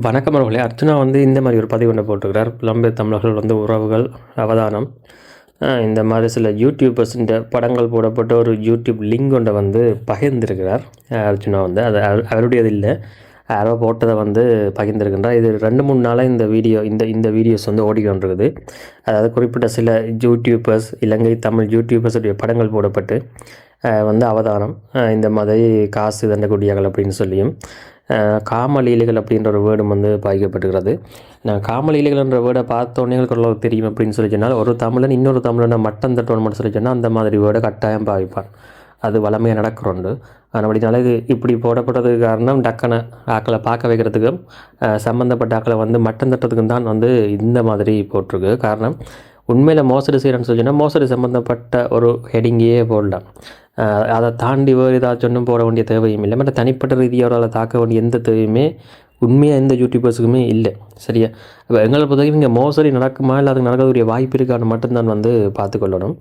வணக்கம் அவர்களே. அர்ச்சனா வந்து இந்த மாதிரி ஒரு பதிவு ஒன்று போட்டிருக்கிறார். புலம்பெயர் தமிழர்கள் வந்து உறவுகள் அவதானம். இந்த மாதிரி சில யூடியூபர்ஸின் படங்கள் போடப்பட்ட ஒரு யூடியூப் லிங்க் ஒன்றை வந்து பகிர்ந்திருக்கிறார். அர்ச்சனா வந்து. அது அவர்- அவருடையது இல்லை. யாரோ போட்டதை வந்து பகிர்ந்திருக்கின்றார். இது ரெண்டு மூணு நாளாக இந்த வீடியோ இந்த இந்த வீடியோஸ் வந்து ஓடிக்கொண்டிருக்குது அதாவது குறிப்பிட்ட சில யூடியூபர்ஸ் இலங்கை தமிழ் யூடியூபர்ஸுடைய படங்கள் போடப்பட்டு வந்து அவதானம். இந்த மாதிரி காசு தண்டக்கூடியார்கள் அப்படின்னு சொல்லியும் காமலீலைகள் அப்படின்ற ஒரு வேர்டும் வந்து பாதிக்கப்பட்டுகிறது நான் காமலீலைகள் என்ற வேர்டை பார்த்தோன்னே எங்களுக்கு ஓரளவுக்கு தெரியும் அப்படின்னு சொல்லி சொன்னால் ஒரு தமிழன் இன்னொரு தமிழனை மட்டம் தட்டுவன் சொல்லி சொன்னால் அந்த மாதிரி வேர்டை கட்டாயம் பாவிப்பான் அது வளமையாக நடக்கிறோண்டு அப்படினால இது இப்படி போடப்பட்டதுக்கு காரணம் டக்கனை ஆக்களை பார்க்க வைக்கிறதுக்கும் சம்மந்தப்பட்ட ஆக்களை வந்து மட்டம் தட்டுறதுக்கும் தான் வந்து இந்த மாதிரி போட்டிருக்கு. காரணம் உண்மையில் மோசடி செய்கிறேன்னு சொல்லி சொன்னால் மோசடி சம்மந்தப்பட்ட ஒரு ஹெடிங்கையே போடலாம் அதை தாண்டி வேறு ஏதாச்சும் ஒன்றும் போட வேண்டிய தேவையும் இல்லை. மற்ற தனிப்பட்ட ரீதியாக தாக்க வேண்டிய எந்த தேவையுமே உண்மையாக எந்த யூடியூபர்ஸுக்குமே இல்லை. சரியா? இப்போ எங்களை பொறுத்தவரைக்கும் இங்கே மோசடி நடக்குமா இல்லை அதுக்கு நடக்கக்கூடிய வாய்ப்பு இருக்கான்னு மட்டும்தான் வந்து பார்த்துக்கொள்ளணும்.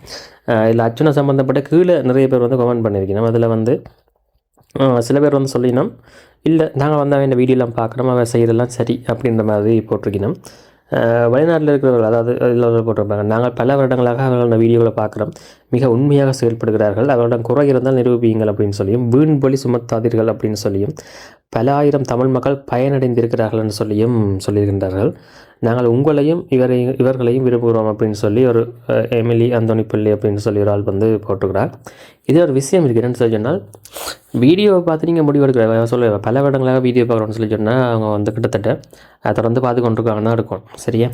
இதில் அர்ச்சனை சம்மந்தப்பட்ட கீழே நிறைய பேர் வந்து கமெண்ட் பண்ணியிருக்கணும் அதில் வந்து சில பேர் வந்து சொல்லினோம். இல்லை நாங்கள் வந்து அவன் இந்த வீடியோலாம் பார்க்கணும் அவன் செய்கிறதெல்லாம் சரி அப்படின்ற மாதிரி போட்டிருக்கணும் வெளிநாட்டில் இருக்கிறவர்கள் அதாவது இதில் போட்டிருப்பாங்க நாங்கள் பல வருடங்களாக அவர்களோட வீடியோவில் பார்க்குறோம். மிக உண்மையாக செயல்படுகிறார்கள். அவர்களிடம் குறை இருந்தால் நிரூபியுங்கள் அப்படின்னு சொல்லியும் வீண் பொலி சுமத்தாதீர்கள் அப்படின்னு சொல்லியும் பல ஆயிரம் தமிழ் மக்கள் பயனடைந்திருக்கிறார்கள் என்று சொல்லியும் சொல்லியிருக்கின்றார்கள். நாங்கள் உங்களையும் இவரையும் இவர்களையும் விரும்புகிறோம் அப்படின்னு சொல்லி ஒரு எமிலி அந்தோனி பிள்ளை அப்படின்னு சொல்லி ஒரு ஆள் வந்து போட்டுக்கிறார் இது ஒரு விஷயம் இருக்குது என்னன்னு சொல்லி சொன்னால் வீடியோவை பார்த்து நீங்கள் முடிவெடுக்கிற சொல்ல பல வருடங்களாக வீடியோ பார்க்குறோன்னு சொல்லி சொன்னால் அவங்க வந்து கிட்டத்தட்ட தொடர்ந்து பார்த்து கொண்டிருக்காங்கன்னா இருக்கும். சரியா?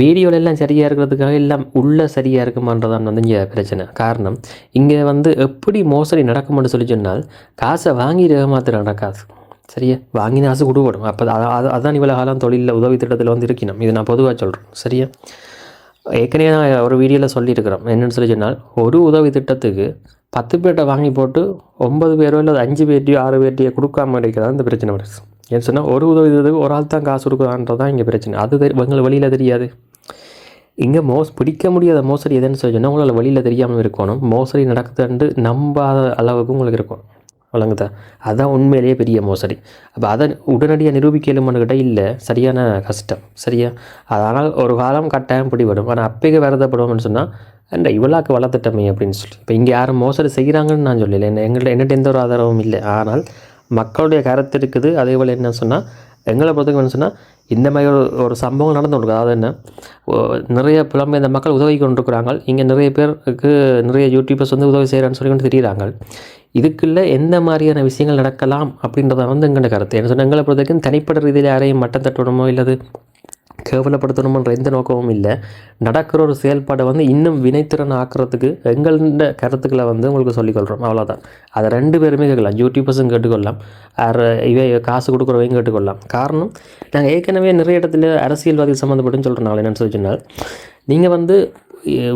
வீடியோவில் எல்லாம் சரியாக இருக்கிறதுக்காக எல்லாம் உள்ளே சரியாக இருக்குமான்றதான் வந்து இங்கே பிரச்சனை. காரணம் இங்கே வந்து எப்படி மோசடி நடக்கும்னு சொல்லி சொன்னால் காசை வாங்கி ஏமாத்துறாங்க காசு சரியா வாங்கின காசு கொடுக்கணும் அப்போ அது அதான் இவ்வளோ காலம் தொழிலில் உதவி திட்டத்தில் வந்து இருக்கணும். இது நான் பொதுவாக சொல்கிறேன் சரியா? ஏற்கனவே நான் ஒரு வீடியோவில் சொல்லியிருக்கிறோம் என்னென்னு சொல்லி சொன்னால் ஒரு உதவி திட்டத்துக்கு பத்து பேர்கிட்ட வாங்கி போட்டு ஒன்பது பேரோ இல்லை அஞ்சு பேர்ட்டியோ ஆறு பேர்ட்டியோ கொடுக்காம இருக்கிறதா இந்த பிரச்சனை வருது. ஏன்னு சொன்னால் ஒரு உதவி திட்டத்துக்கு ஒரு ஆள் தான் காசு கொடுக்குறான்றது தான் இங்கே பிரச்சனை. அது உங்களுக்கு வழியில் தெரியாது. இங்கே மோஸ் பிடிக்க முடியாத மோசடி எதுன்னு சொல்லி சொன்னால் உங்களால் வழியில் தெரியாமல் இருக்கணும். மோசடி நடக்குதுன்ட்டு நம்பாத அளவுக்கு உங்களுக்கு இருக்கும். வழங்குதா? அதுதான் உண்மையிலேயே பெரிய மோசடி. அப்போ அதை உடனடியாக நிரூபிக்கலுமான்னு கிட்ட இல்லை. சரியான கஷ்டம். சரியா? அதனால் ஒரு காலம் கட்டாயம் பிடிபடும். ஆனால் அப்பைக்கு வருதப்படுவோம்னு சொன்னால் அந்த இவ்வளாக்கு வளர்த்துட்டமே அப்படின்னு சொல்லி. இப்போ இங்கே யாரும் மோசடி செய்கிறாங்கன்னு நான் சொல்லலை. என்ன எங்கள்கிட்ட என்கிட்ட எந்த ஒரு ஆதாரமும் இல்லை. ஆனால் மக்களுடைய கருத்து இருக்குது. அதே போல் என்ன சொன்னால் எங்களை பொறுத்தவரைக்கும் என்ன சொன்னால் இந்த மாதிரி ஒரு ஒரு சம்பவம் நடந்து அதாவது என்ன ஓ- நிறைய புலம்பெயர்ந்த மக்கள் உதவி கொண்டிருக்கிறாங்க. இங்கே நிறைய பேருக்கு நிறைய யூடியூபர்ஸ் வந்து உதவி செய்கிறான்னு சொல்லி கொண்டு தெரியுறாங்க. இதுக்குள்ள எந்த மாதிரியான விஷயங்கள் நடக்கலாம் அப்படின்றத வந்து எங்களோட கருத்து. என்ன சொன்னால் எங்களை பொறுத்த வரைக்கும் தனிப்பட்ட ரீதியில் யாரையும் மட்டம் தட்டணுமோ இல்லது கேவலப்படுத்தணுமன்ற எந்த நோக்கமும் இல்லை. நடக்கிற ஒரு செயல்பாடை வந்து இன்னும் வினைத்திறன் ஆக்குறதுக்கு எங்களோட கருத்துக்களை வந்து உங்களுக்கு சொல்லிக்கொள்கிறோம் அவ்வளோதான் அதை ரெண்டு பேருமே கேட்கலாம். யூடியூபர்ஸும் கேட்டுக்கொள்ளலாம். இவை காசு கொடுக்குறவையும் கேட்டுக்கொள்ளலாம். காரணம் நாங்கள் ஏற்கனவே நிறைய இடத்துல அரசியல்வாதி சம்மந்தப்பட்டுன்னு சொல்கிறோம் என்னென்னு சொல்லி சொன்னால் நீங்கள் வந்து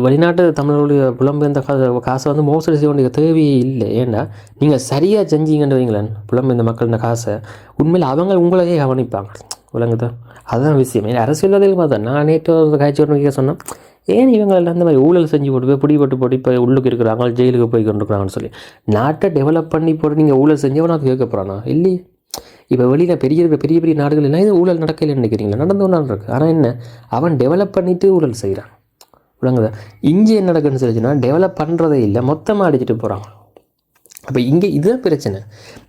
வெளிநாட்டு தமிழர்களுடைய புலம்பெயர்ந்த காசை வந்து மோசடி செய்ய வேண்டிய தேவையே இல்லை. ஏன்னா நீங்கள் சரியாக செஞ்சீங்கன்னு வைங்களேன் புலம்பெயர்ந்த மக்கள் இந்த காசை. உண்மையில் அவங்க உங்களையே கவனிப்பாங்க. விளங்குதா. அதுதான் விஷயம். ஏன்னா அரசியல்வாதிகள் பார்த்தா நான் நேற்று ஒரு காய்ச்சி ஒன்று சொன்னேன். ஏன் இவங்க எல்லாம் இந்த மாதிரி ஊழல் செஞ்சு போட்டு போய் பிடிபட்டு போட்டு இப்போ உள்ளுக்கு இருக்கிறாங்க ஜெயிலுக்கு போய் கொண்டுருக்குறாங்கன்னு சொல்லி. நாட்டை டெவலப் பண்ணி போட்டு நீங்கள் ஊழல் செஞ்சவனா அது கேட்க போகிறானா இல்லையே. இப்போ வெளியில் பெரிய பெரிய பெரிய நாடுகள் எல்லாம் இது ஊழல் நடக்கலைன்னு நினைக்கிறீங்களா நடந்து ஒன்றால் இருக்குது ஆனால் என்ன? அவன் டெவலப் பண்ணிவிட்டு ஊழல் செய்கிறான் விளங்குதா. இங்கே என்ன நடக்குதுன்னு சொல்லிச்சுன்னா டெவலப் பண்ணுறதே இல்லை. மொத்தமாக அடிச்சுட்டு போகிறாங்க அப்போ இங்கே இதுதான் பிரச்சனை.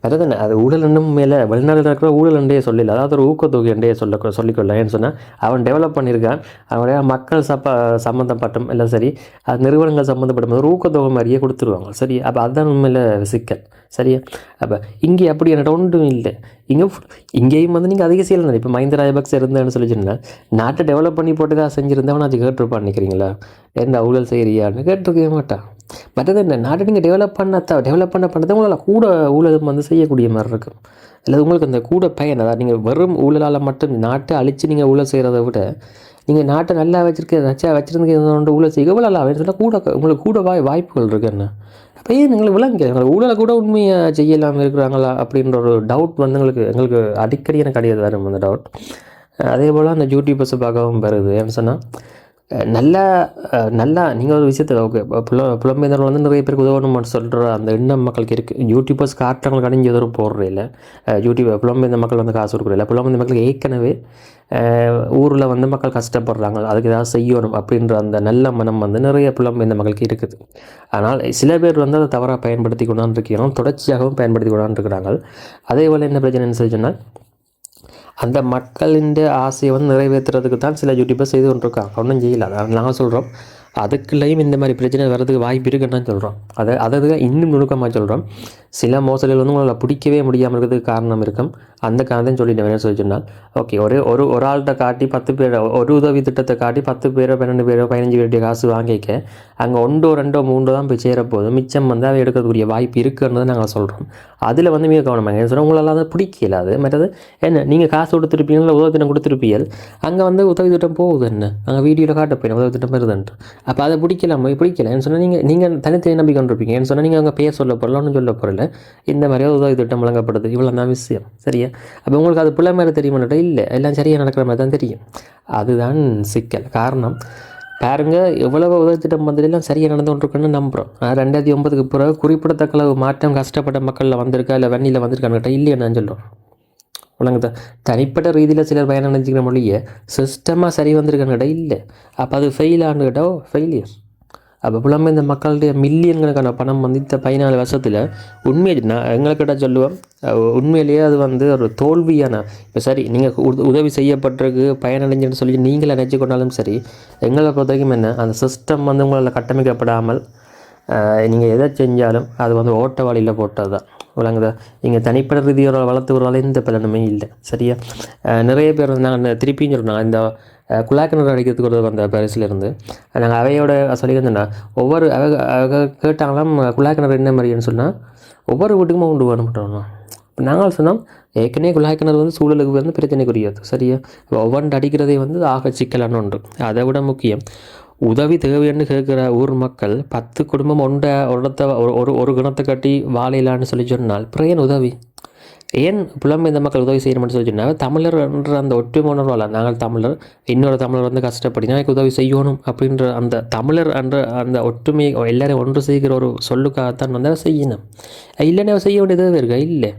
அதுதானே அது ஊழல் எண்ணம் மேலே வெளிநாட்டில் இருக்கிற ஊழல் எண்டையே சொல்லல. அதாவது ஒரு ஊக்கத்தொகை என்றே சொல்ல சொல்லிக்கொள்ள ஏன்னு சொன்னால் அவன் டெவலப் பண்ணியிருக்கான். அவனுடைய மக்கள் சப்ப சம்மந்தப்பட்டும் எல்லாம் சரி அது நிறுவனங்கள் சம்மந்தப்படும் ஒரு ஊக்கத்தொகை மாதிரியே கொடுத்துருவாங்க. சரி அப்போ அதுதான் உண்மையில் சிக்கல். சரியா? அப்போ இங்கே அப்படி என்கிட்ட ஒன்றும் இல்லை. இங்கே இங்கேயும் வந்து நீங்கள் அதிக செய்யலாம் இப்போ மஹிந்த ராஜபக்சே இருந்தேன்னு சொல்லிச்சுன்னா நாட்டை டெவலப் பண்ணி போட்டுக்கா செஞ்சுருந்தவன் அது கேட்டிருப்பான் நினைக்கிறீங்களா? எந்த ஊழல் செய்கிறியான்னு கேட்டிருக்கவே மாட்டான். மற்றது என்ன நாட்டை நீங்கள் டெவலப் பண்ண டெவலப் பண்ண பண்ணதை உங்களால் கூட ஊழல் வந்து செய்யக்கூடிய மாதிரி இருக்கும். அல்லது உங்களுக்கு அந்த கூட பயன் அதாவது நீங்கள் வெறும் ஊழலால் மட்டும் நாட்டை அழித்து நீங்கள் ஊழல் செய்கிறத விட நீங்கள் நாட்டை நல்லா வச்சிருக்க நச்சா வச்சிருந்தீங்க ஊழல் செய்ய எவ்வளோ அப்படின்னு சொன்னால் கூட உங்களுக்கு கூட வாய் வாய்ப்புகள் இருக்கு என்ன? அப்போ ஏன் எங்களுக்கு விளங்க எங்களுக்கு ஊழலை கூட உண்மையாக செய்யலாம் இருக்கிறாங்களா அப்படின்ற ஒரு டவுட் வந்து எங்களுக்கு எங்களுக்கு அடிக்கடி எனக்கு கிடையாது வரும் அந்த டவுட் அதே போல் அந்த யூடியூபர்ஸை பார்க்கவும் வருது ஏன்னு சொன்னால் நல்லா நல்லா நீங்கள் ஒரு விஷயத்த ஓகே புல புலம்பெயர்ந்தவர்கள் வந்து நிறைய பேருக்கு உதவணும்னு சொல்கிற அந்த எண்ணம் மக்களுக்கு இருக்குது யூடியூபர்ஸ் காட்டுறவங்களுக்கு அடைஞ்சு எதுவும் போடுற இல்லை. யூடியூப் புலம்பெயர்ந்த மக்கள் வந்து காசு கொடுக்குற புலம்பெயர்ந்த மக்கள் ஏற்கனவே ஊரில் வந்து மக்கள் கஷ்டப்படுறாங்க. அதுக்கு ஏதாவது செய்யணும் அப்படின்ற அந்த நல்ல மனம் வந்து நிறைய புலம்பெயர்ந்த மக்களுக்கு இருக்குது. ஆனால் சில பேர் வந்து அதை தவறாக பயன்படுத்தி கொண்டாந்து இருக்கிறோம் தொடர்ச்சியாகவும் பயன்படுத்தி கொண்டாந்து இருக்கிறாங்க அதே போல் என்ன பிரச்சனைன்னு சொல்லி சொன்னால் அந்த மக்களின் ஆசையை வந்து நிறைவேற்றுறதுக்கு தான் சில யூடியூபர் செய்து கொண்டிருக்காங்க. ஒன்றும் செய்யல. அதான் நாங்கள் சொல்கிறோம் அதுக்குள்ளேயும் இந்த மாதிரி பிரச்சனை வர்றதுக்கு வாய்ப்பு இருக்குன்னு தான் சொல்கிறோம் அதை அதை இன்னும் நுணுக்கமாக சொல்கிறோம் சில மோசடிகள் வந்து உங்களால் பிடிக்கவே முடியாமல் இருக்கிறதுக்கு காரணம் இருக்கும். அந்த காரணத்தையும் சொல்லிட்டு வேணும் சொல்லி சொன்னால் ஓகே ஒரு ஒரு ஒரு ஆள்கிட்ட காட்டி பத்து பேர் ஒரு உதவி திட்டத்தை காட்டி பத்து பேரோ பன்னெண்டு பேரோ பதினஞ்சு பேருடைய காசு வாங்கிக்க அங்கே ஒன்றோ ரெண்டோ மூன்றோ தான் போய் சேரப்போகுது மிச்சம் வந்து அதை எடுக்கக்கூடிய வாய்ப்பு இருக்குன்றதை நாங்கள் சொல்கிறோம் அதில் வந்து மிக கவனமாக என்ன சொல்கிறோம் உங்களால் அதை பிடிக்கல அது. மற்றது என்ன நீங்கள் காசு கொடுத்துருப்பீங்களா உதவி திட்டம் கொடுத்துருப்பீங்க. அங்கே வந்து உதவி திட்டம் போகுது என்ன? அங்கே வீடியோவில் காட்ட போயிடும். உதவி திட்டம் வருதுன்ட்டு. அப்போ அதை பிடிக்கலாமா பிடிக்கல. சொன்னால் நீங்கள் நீங்கள் தனித்தனி நம்பி கொண்டிருப்பீங்க ஏன்னு சொன்னால் நீங்கள் அவங்க பேர் சொல்ல போகிறல ஒன்றும் சொல்ல போகிறல இந்த மாதிரியாக உதவி திட்டம் வழங்கப்படுது இவ்வளோ தான் விஷயம். சரியா? அப்போ உங்களுக்கு அது பிள்ளை மேலே தெரியுமாட்டா இல்லை எல்லாம் சரியாக நடக்கிற மாதிரி தான் தெரியும். அதுதான் சிக்கல். காரணம் பாருங்கள் எவ்வளவு உதவி திட்டம் வந்ததெல்லாம் சரியாக நடந்து கொண்டிருக்குன்னு நம்புகிறோம் ரெண்டாயிரத்தி ஒன்பதுக்கு பிறகு குறிப்பிடத்தக்க அளவு மாற்றம் கஷ்டப்பட்ட மக்களில் வந்திருக்கா இல்லை வண்டியில் வந்திருக்கான்னு கேட்டால் இல்லையா நான் சொல்கிறோம் உலகத்தை தனிப்பட்ட ரீதியில் சிலர் பயணம் நினச்சிக்கிற மொழியை சிஸ்டமாக சரி வந்திருக்காங்க கிட்ட இல்லை. அப்போ அது ஃபெயில் ஆன்னு கேட்டால் ஃபெயிலியர் அப்போ புலம்பெயர்ந்த மக்களுடைய மில்லியன் கணக்கான பணம் வந்து இந்த பதினாலு வருஷத்தில் உண்மையை நான் எங்களுக்கிட்ட சொல்லுவோம். உண்மையிலேயே அது வந்து ஒரு தோல்வியான இப்போ சரி நீங்கள் உதவி செய்யப்பட்டிருக்கு பயனடைஞ்சுன்னு சொல்லி நீங்களே நினச்சி கொண்டாலும் சரி எங்களை பொறுத்த வரைக்கும் என்ன அந்த சிஸ்டம் வந்து உங்களால் கட்டமைக்கப்படாமல் நீங்கள் எதை செஞ்சாலும் அது வந்து ஓட்ட வழியில் போட்டது தான். விளங்குதா? நீங்கள் தனிப்பட்ட ரீதியோட வளர்த்துக்கிறதால எந்த பலனுமே இல்லை. சரியா? நிறைய பேர் வந்து நாங்கள் திருப்பியும் சொன்னாங்க இந்த குழாக்கிணறு அடிக்கிறதுக்கு ஒரு வந்த பாரிஸில் நாங்கள் அவையோட சொல்லியிருந்தோம்னா ஒவ்வொரு அவ கேட்டாங்களாம் குழாக்கிணறு என்ன மாதிரின்னு சொன்னால் ஒவ்வொரு வீட்டுக்குமே கொண்டு வர இப்போ நாங்கள் சொன்னோம் ஏற்கனவே குழாய்க்கிணறு வந்து சூழலுக்கு வந்து பிரச்சனைக்குரியது. சரியா? இப்போ ஒவ்வொன்று அடிக்கிறதே வந்து ஆக சிக்கலான ஒன்று. அதை விட முக்கியம் உதவி தேவைன்னு கேட்குற ஊர் மக்கள் பத்து குடும்பம் ஒன்றை ஒரு ஒரு ஒரு ஒரு கட்டி வாழையிலான்னு சொல்லி சொன்னால் அப்புறம் ஏன் உதவி. ஏன் புலம்பெயர்ந்த மக்கள் உதவி செய்யணும்னு சொல்லி சொன்னால் தமிழர் என்ற அந்த ஒற்றுமை உணர்வால் நாங்கள் தமிழர் இன்னொரு தமிழர் வந்து கஷ்டப்படினா எனக்கு உதவி செய்யணும் அப்படின்ற அந்த தமிழர் என்ற அந்த ஒற்றுமை எல்லாரையும் ஒன்று செய்கிற ஒரு சொல்லுக்காகத்தான் வந்து அதை செய்யணும். இல்லைன்னா அவ செய்ய வேண்டியது இருக்கா இல்லை.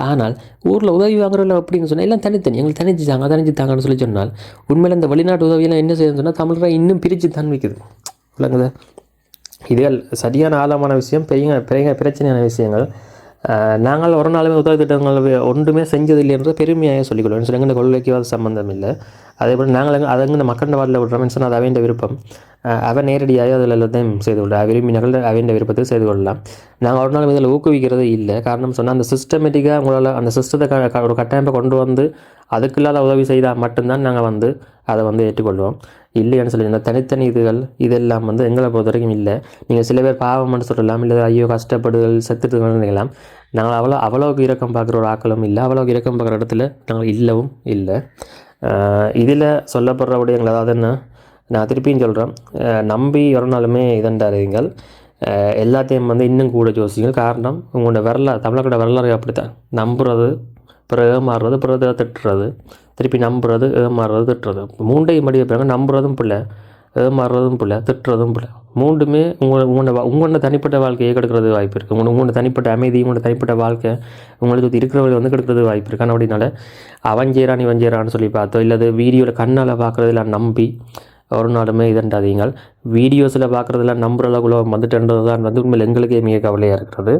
ஆனால் ஊரில் உதவி வாங்குறவங்க அப்படின்னு சொன்னால் எல்லாம் தனித்தனி. எங்களுக்கு தனிச்சு தாங்க தனிச்சு தாங்கன்னு சொல்லி சொன்னால் உண்மையில் இந்த வெளிநாட்டு உதவியெல்லாம் என்ன செய்யணும்னு சொன்னால் தமிழரை இன்னும் பிரித்து தான் வைக்குது விளங்குதா? இதுகள் சரியான ஆழமான விஷயம் பெரிய பெரிய பிரச்சனையான விஷயங்கள். நாங்கள் ஒரு நாளுமே உதவி திட்டங்கள் ஒன்றுமே செஞ்சதில்லை என்று பெருமையாக சொல்லிக்கொள்வோம் சொல்லி எங்கள் கொள்கைக்கு அது சம்பந்தம் இல்லை. அதே போல் நாங்கள் எங்க- அதை எங்கள் மக்கள் வார்டில் விடுறோம் சொன்னால் அது அவன் விருப்பம். அஹ், அவன் நேரடியாக அதில் எல்லாத்தையும் செய்து கொள்ள விரும்பினர்கள் அவன் விருப்பத்தை செய்து கொள்ளலாம். நாங்கள் ஒரு நாள் இதில் ஊக்குவிக்கிறது இல்லை. காரணம் சொன்னால் அந்த சிஸ்டமேட்டிக்காக உங்களால் அந்த சிஸ்டத்தை க- ஒரு கட்டமைப்பை கொண்டு வந்து அதுக்குள்ளால உதவி செய்தால் மட்டும்தான் நாங்கள் வந்து அதை வந்து ஏற்றுக்கொள்வோம். இல்லைன்னு சொல்லி இந்த தனித்தனி இதுகள் இதெல்லாம் வந்து எங்களை பொறுத்த வரைக்கும் இல்லை. நீங்கள் சில பேர் பாவம்னு சொல்லலாம் இல்லை ஐயோ கஷ்டப்படுதல் செத்துட்டுகள் நினைக்கலாம். நாங்கள் அவ்வளோ அவ்வளோக்கு இறக்கம் பார்க்குற ஒரு ஆக்களும் இல்லை. அவ்வளோக்கு இறக்கம் பார்க்குற இடத்துல நாங்கள் இல்லவும் இல்லை. இதில் சொல்லப்படுற விடயங்கள் அதாவது என்ன? நான் திருப்பியும் சொல்கிறேன் நம்பி ஒரு இதண்டாருங்கள் எல்லாத்தையும் வந்து இன்னும் கூட யோசிங்க காரணம் உங்களோட வரலாறு தமிழர்களோட வரலாறு அப்படித்தான். நம்புறது பிறகு ஏமாறுறது பிறகு திட்டுறது. திருப்பி நம்புறது ஏமாறுறது திட்டுறது. மூண்டையும் மடிய பிறகு நம்புறதும் பிள்ளை ஏமாறுறதும் பிள்ளை திட்டுறதும் பிள்ளை. மூண்டுமே உங்களை உங்களோட உங்களோட தனிப்பட்ட வாழ்க்கையை கெடுக்கிறது வாய்ப்பு இருக்குது உங்களை உங்களோட தனிப்பட்ட அமைதி உங்களோட தனிப்பட்ட வாழ்க்கை உங்களை சுற்றி இருக்கிறவங்க வந்து கெடுக்கிறது வாய்ப்பு இருக்குது ஆனால் அப்படினால அவன் செய்கிறான் இவன் செய்கிறான்னு சொல்லி பார்த்தோம் இல்லை வீடியோவில் கண்ணால் பார்க்குறதுல நம்பி ஒரு நாளுமே இதண்டாதீங்கள் வீடியோஸில் பார்க்குறதெல்லாம் நம்புற அளவுக்குள்ள வந்துட்டுன்றது தான் வந்து உண்மையில் எங்களுக்கே மிக கவலையாக இருக்கிறது.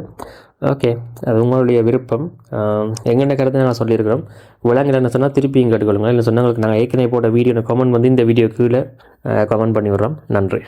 ஓகே அது உங்களுடைய விருப்பம். எங்கென்ன கருத்தை நான் சொல்லியிருக்கிறோம். விலங்குல என்ன சொன்னால் திருப்பியும் கேட்டுக்கொள்ளுங்க இல்லை சொன்னாங்களுக்கு நாங்கள் ஏற்கனவே போட்ட வீடியோ கமெண்ட் வந்து இந்த வீடியோ கீழே கமெண்ட் பண்ணி விடுறோம் நன்றி.